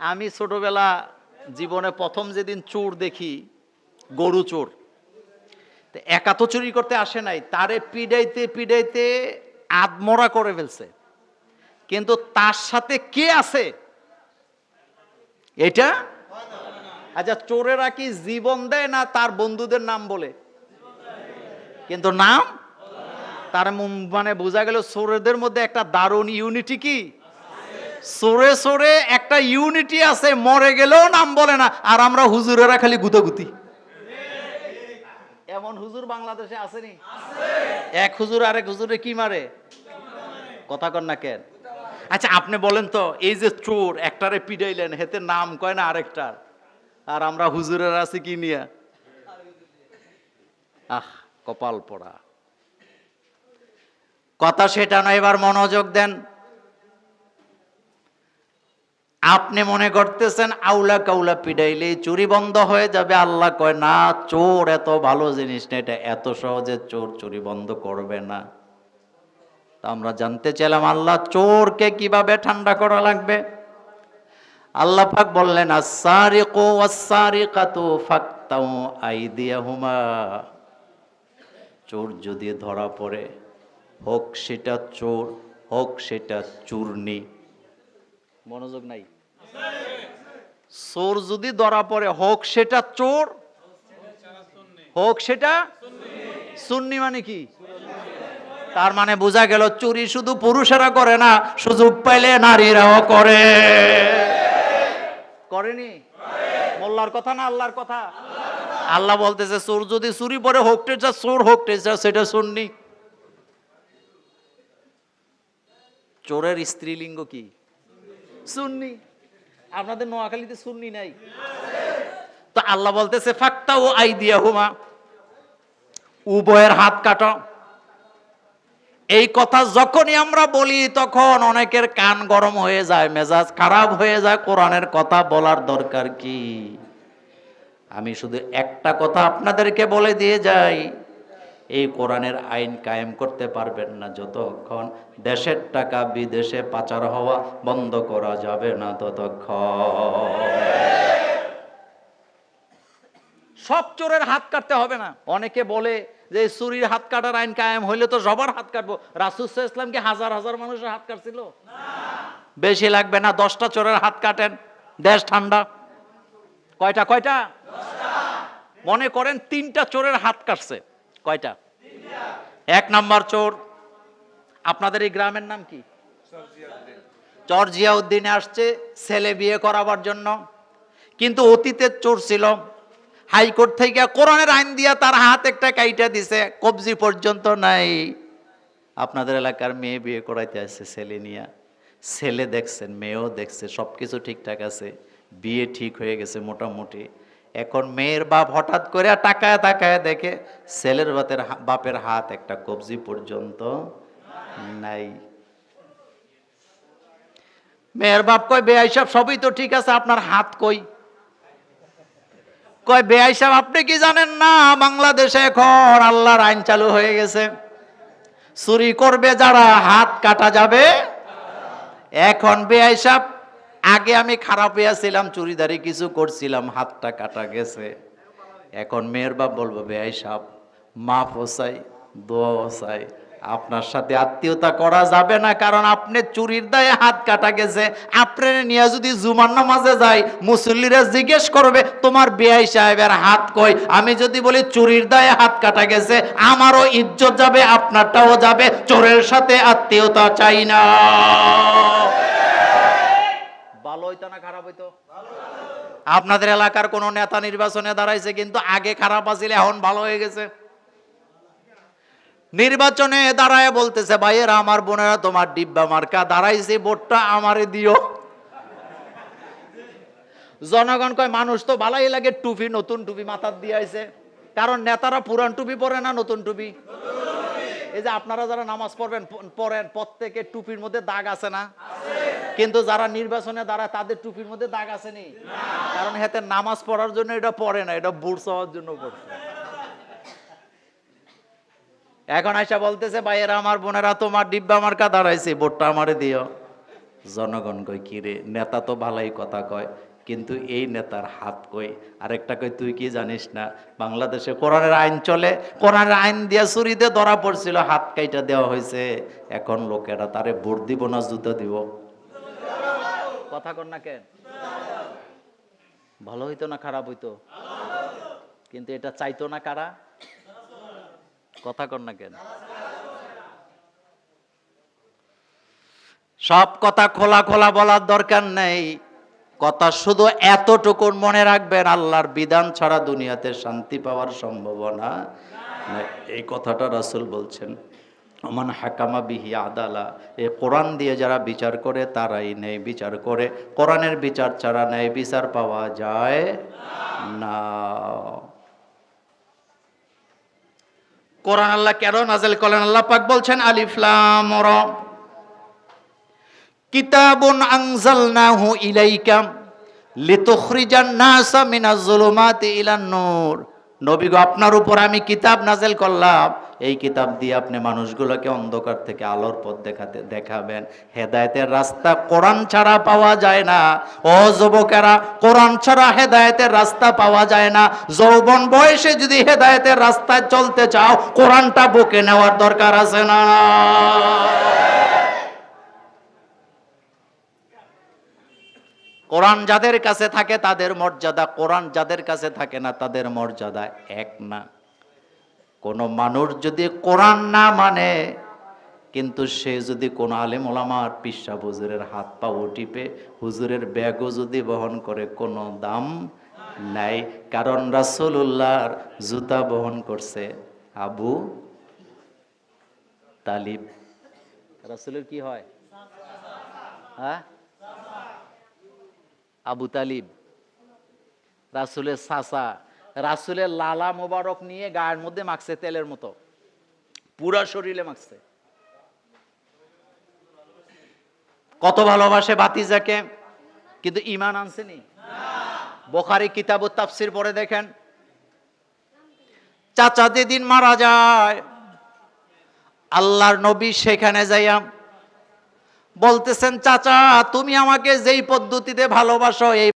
আমি ছোটবেলা জীবনে প্রথম যেদিন চোর দেখি, গরু চোর। একা তো চুরি করতে আসে নাই, তারে পিডাইতে পিডাইতে আদমরা করে ফেলছে। কিন্তু তার সাথে কে আছে? এটা? আচ্ছা চোরেরা কি জীবন দেয় না তার বন্ধুদের নাম বলে? কিন্তু নাম? তার মানে বোঝা গেল চোরেদের মধ্যে একটা দারুণ ইউনিটি কি? সোরে সোরে একটা ইউনিটি আছে, মরে গেলেও নাম বলে না, আর আমরা হুজুরেরা খালি গুতাগুতি। এমন হুজুর বাংলাদেশে আসেনি? এক হুজুর আরেক হুজুরে কি মারে? কথা কন না কেন? আচ্ছা আপনি বলেন তো, এই যে চোর, একটারে পিডাইলেন হেতে নাম কয় না আরেকটার? আর আমরা হুজুরের আছি কি নিয়ে? আহ, কপাল পড়া। কথা সেটা নয়, এবার মনোযোগ দেন। আপনি মনে করতেছেন, আউলা কাউলা পিডাইলে চুরি বন্ধ হয়ে যাবে। আল্লাহ কয়, না, চোর এত ভালো জিনিস না, এটা এত সহজে চোর চুরি বন্ধ করবে না। আমরা জানতে চাইলাম, আল্লাহ চোরকে কীভাবে ঠান্ডা করা লাগবে? আল্লাহ পাক বললেন আসারিকু ওয়াসারিকাতু ফাক্তাউ আইদিয়াহুমা। চোর যদি ধরা পড়ে, হোক সেটা চোর, হোক সেটা চূর্ণী। মনোযোগ নাই? চোর যদি ধরা পড়ে, হোক সেটা চোর, হোক সেটা সুন্নি মানে কি? তার মানে বোঝা গেল চুরি শুধু পুরুষেরা করে না, সুযোগ পাইলে নারীরাও করে। করেনি? মোল্লার কথা না আল্লাহর কথা? আল্লাহ বলতেছে, চোর যদি চুরি পরে হোক টেচা চোর, হোক টেচা সেটা শুননি চোরের স্ত্রীলিঙ্গ কি? সুন্নি। আপনাদের নোয়াখালীতে সুন্নি নাই। তো আল্লাহ বলতেছে ফাক্তা ও আই দিয়া হুমা উভয়ের হাত কাটো। এই কথা যখনই আমরা বলি, তখন অনেকের কান গরম হয়ে যায়, মেজাজ খারাপ হয়ে যায়, কোরআনের কথা বলার দরকার কি? আমি শুধু একটা কথা আপনাদেরকে বলে দিয়ে যাই। এই কোরআনের আইন কায়েম করতে পারবেন না যতক্ষণ দেশের টাকা বিদেশে পাচার হওয়া বন্ধ করা যাবে না ততক্ষণ। সব চোরের হাত কাটতে হবে না। অনেকে বলে যে চুরির হাত কাটার আইন কায়েম হইলে তো সবার হাত কাটবো। রাসুল ইসলাম কি হাজার হাজার মানুষের হাত কাটছিল? বেশি লাগবে না দশটা চোরের হাত কাটেন। দেশ ঠান্ডা। কয়টা কয়টা? মনে করেন তিনটা চোরের হাত কাটছে। কয়টা? এক নম্বর চোর। আপনাদের এই গ্রামের নাম কি? জর্জিয়া উদ্দিনে। আসছে, ছেলে বিয়ে করাবার জন্য। কিন্তু অতীতের চোর ছিল। হাইকোর্ট থেকে কোরআনের আইন দিয়া তার হাত একটা কাইটা দিছে, কবজি পর্যন্ত নাই। আপনাদের এলাকার মেয়ে বিয়ে করাইতে আসছে, ছেলে নিয়া। ছেলে দেখছেন, মেয়েও দেখছে সব কিছু ঠিকঠাক আছে। বিয়ে ঠিক হয়ে গেছে মোটামুটি। এখন মেয়ের বাপ হঠাৎ করে টাকায় তাকায় দেখে ছেলের বাতের বাপের হাত একটা কবজি পর্যন্ত নাই। মেয়ের বাপ কয় বেআই সাহেব সবই তো ঠিক আছে, আপনার হাত কই? কয় বেআই সাহেব আপনি কি জানেন না, বাংলাদেশে এখন আল্লাহর আইন চালু হয়ে গেছে। চুরি করবে যারা, হাত কাটা যাবে। এখন বেআই সাহেব আগে আমি খারাপ হইয়াছিলাম, চুরিদারি কিছু করছিলাম, হাতটা কাটা গেছে। এখন মেয়ের বাপ বলব বেআই সাহেব মাফ চাই দোয়া চাই আপনার সাথে আত্মীয়তা করা যাবে না, কারণ আপনি চুরির দায়ে হাত কাটা গেছে। আপনি নিয়ে যদি জুমার নামাজে যাই, মুসল্লিরা জিজ্ঞেস করবে, তোমার বেআই সাহেবের হাত কই? আমি যদি বলি, চুরির দায়ে হাত কাটা গেছে, আমারও ইজ্জত যাবে, আপনারটাও যাবে, চোরের সাথে আত্মীয়তা চাই না। ভালো হইতো না, খারাপ হইতো? আপনাদের এলাকার কোন নেতা নির্বাচনে দাঁড়াইছে, কিন্তু আগে খারাপ আছিল, এখন ভালো হয়ে গেছে। নির্বাচনে দাঁড়ায় বলতেছে, ভাইয়েরা, আমার বোনেরা তোমার ডিব্বা মার্কা, দাঁড়াইছে, ভোটটা আমারে দিও। জনগণ কয়, মানুষ তো ভালাই লাগে, টুপি, নতুন টুপি মাথার দিয়ে আইছে। কারণ নেতারা পুরান টুপি পরে না, নতুন টুপি? এই যে আপনারা যারা নামাজ পড়বেন পড়েন প্রত্যেকের টুপির মধ্যে দাগ আছে না? কিন্তু যারা নির্বাচনে দাঁড়ায়, তাদের টুপির মধ্যে দাগ আছে নি? কারণ হেতে নামাজ পড়ার জন্য এটা পড়ে না, এটা বুড়স হওয়ার জন্য পড়ছে এখন আইসা বলতেছে, ভাইয়েরা, আমার বোনেরা, তোমার ডিব্বা মার্কা দাঁড়াইছে, ভোটটা আমারে দিও। জনগণ কয়, কি রে, নেতা তো ভালোই কথা কয় কিন্তু এই নেতার হাত কই? আরেকটা কই, তুই কি জানিস না, বাংলাদেশে কোরআনের আইন চলে, কোরআনের আইন দিয়া চুরিতে ধরা পড়ছিল, হাত কাইটা দেওয়া হয়েছে এখন লোকেরা তারে ভোট দিব না, জুতো দিব? কথা কর না কেন? ভালো হইতো না, খারাপ হইতো? কিন্তু এটা চাইতো না কারা? কথা কর না কেন? সব কথা খোলা খোলা বলার দরকার নেই। কথা শুধু এতটুকুন মনে রাখবেন, আল্লাহর বিধান ছাড়া দুনিয়াতে শান্তি পাওয়ার সম্ভাবনা এই কথাটা রাসূল বলছেন অমান হাকামা বিহি আদালা এই কোরআন দিয়ে যারা বিচার করে, তারাই নেই বিচার করে। কোরআনের বিচার ছাড়া নেই, বিচার পাওয়া যায় না। কোরআন আল্লাহ কেন নাজেল করলেন? আল্লাহ পাক বলছেন আলিফলাম কিতাবুন আনজালনাহু ইলাইকা লিতুখরিজান নাসা মিনাজ জুলুমাতি ইলান নূর। নবী গো, আপনার উপর আমি কিতাব নাজেল করলাম। এই কিতাব দিয়ে আপনি মানুষগুলোকে অন্ধকার থেকে আলোর পথ দেখাতে, দেখাবেন। হেদায়েতের রাস্তা কোরআন ছাড়া পাওয়া যায় না। ও যুবকেরা, কোরআন ছাড়া হেদায়েতের রাস্তা পাওয়া যায় না। যৌবন বয়সে যদি হেদায়েতের রাস্তায় চলতে চাও, কোরআনটা বুকে নেওয়ার দরকার আছে না? কোরআন যাদের কাছে থাকে তাদের মর্যাদা, কোরআন যাদের কাছে থাকে না তাদের মর্যাদা এক না। কোনো মানুষ যদি কোরআন না মানে কিন্তু সে যদি কোনো আলেম ওলামার পিসা হুজুরের হাত পা টিপে, হুজুরের ব্যাগও যদি বহন করে, কোনো দাম নাই। কারণ রাসূলুল্লাহর জুতা বহন করছে আবু তালিব। রাসুলের কি হয়? হ্যাঁ? আবু তালিব, রাসুলের সাসা রাসুলের লালা মোবারক নিয়ে গায়ের মধ্যে মাখছে তেলের মতো। পুরা শরীরে মাখছে। কত ভালোবাসে বাতিজাকে কিন্তু ইমান আনছেনি। বোখারি কিতাব তাফসির পরে দেখেন, চাচা যেদিন মারা যায়, আল্লাহর নবী সেখানে যাইয়া বলতেছেন চাচা তুমি আমাকে যেই পদ্ধতিতে ভালোবাসো এই